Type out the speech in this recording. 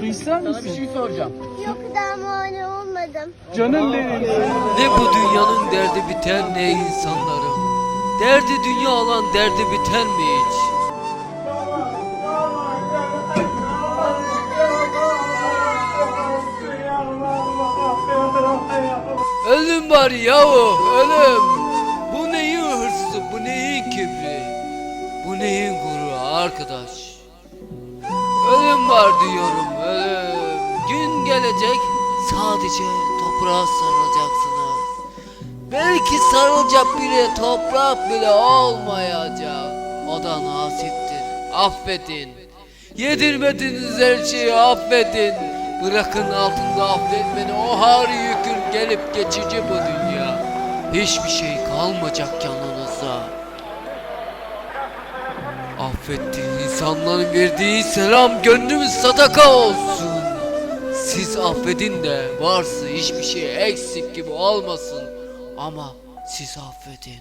Su ister Sana bir misin? şey soracağım. Yok daha muayene olmadım. Canım benim. Ne bu dünyanın derdi biter ne insanların. Derdi dünya olan derdi biter mi hiç? Ölüm var yahu ölüm. Bu neyin hırsı bu neyin kibri. Bu neyin gururu arkadaş. Gelecek sadece toprağa sarılacaksınız. Belki sarılacak biri toprak bile olmayacak. O da nasiptir. Affedin. Yedirmediniz her şeyi affedin. Bırakın altında affetmeni o har yükün gelip geçici bu dünya. Hiçbir şey kalmayacak yanınızda. Affettiğin insanların verdiği selam gönlümüz sadaka olsun. Siz affedin de varsa hiçbir şey eksik gibi olmasın. Ama siz affedin.